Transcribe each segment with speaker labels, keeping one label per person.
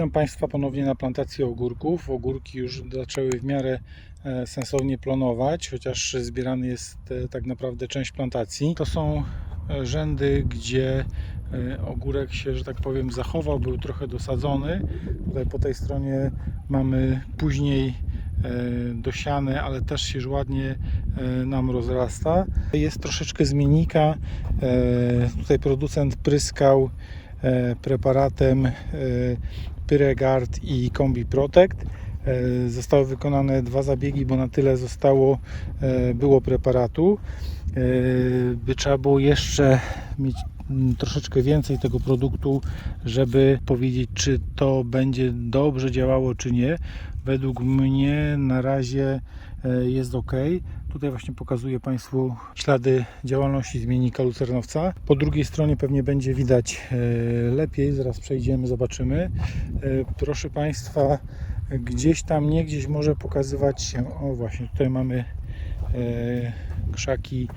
Speaker 1: Witam Państwa ponownie na plantacji ogórków. Ogórki już zaczęły w miarę e, sensownie plonować, chociaż zbierany jest e, tak naprawdę część plantacji. To są e, rzędy, gdzie ogórek się, że tak powiem, zachował, był trochę dosadzony. Tutaj po tej stronie mamy później dosiane, ale też się ładnie nam rozrasta. Jest troszeczkę zmiennika. Tutaj producent pryskał preparatem Pyregard i Combi Protect. E, Zostały wykonane dwa zabiegi, bo na tyle zostało, e, było preparatu. E, By trzeba było jeszcze mieć mm, troszeczkę więcej tego produktu, żeby powiedzieć, czy to będzie dobrze działało, czy nie. Według mnie na razie jest ok. Tutaj właśnie pokazuję Państwu ślady działalności zmiennika lucernowca. Po drugiej stronie pewnie będzie widać lepiej, zaraz przejdziemy, zobaczymy. Proszę Państwa, gdzieś tam, nie gdzieś może pokazywać się, o właśnie tutaj mamy e, krzaki,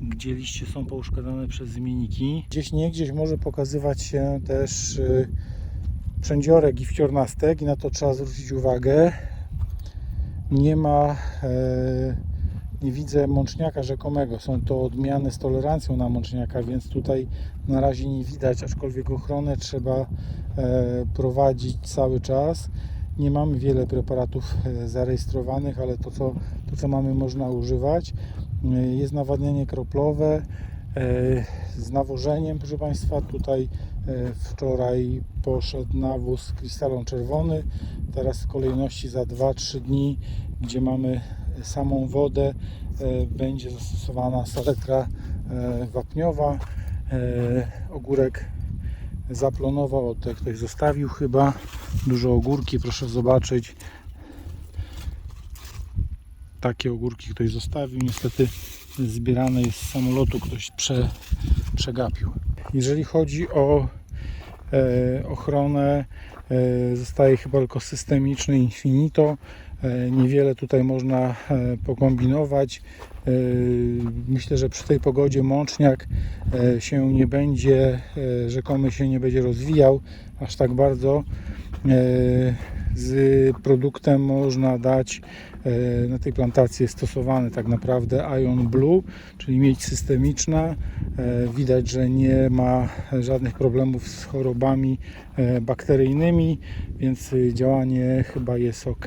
Speaker 1: gdzie liście są pouszkadzane przez zmienniki. Gdzieś nie gdzieś może pokazywać się też e, przędziorek i wciornastek i na to trzeba zwrócić uwagę. Nie ma e, nie widzę mączniaka rzekomego. Są to odmiany z tolerancją na mączniaka, więc tutaj na razie nie widać, aczkolwiek ochronę trzeba e, prowadzić cały czas. Nie mamy wiele preparatów e, zarejestrowanych, ale to co, to, co mamy, można używać. E, Jest nawadnianie kroplowe e, z nawożeniem, proszę Państwa. Tutaj wczoraj poszedł nawóz krystalon czerwony. Teraz w kolejności za 2-3 dni, gdzie mamy samą wodę, będzie zastosowana saletra wapniowa. Ogórek zaplonował, o tutaj ktoś zostawił chyba duże ogórki, proszę zobaczyć. Takie ogórki ktoś zostawił, niestety zbierane jest z samolotu, ktoś prze, przegapił. Jeżeli chodzi o e, ochronę, e, zostaje chyba tylko systemiczny Infinito. E, Niewiele tutaj można e, pokombinować. E, Myślę, że przy tej pogodzie mączniak się nie będzie, rzekomy się nie będzie rozwijał aż tak bardzo. Z produktem można dać na tej plantacji stosowany tak naprawdę Ion Blue, czyli miedź systemiczna. Widać, że nie ma żadnych problemów z chorobami bakteryjnymi, więc działanie chyba jest ok.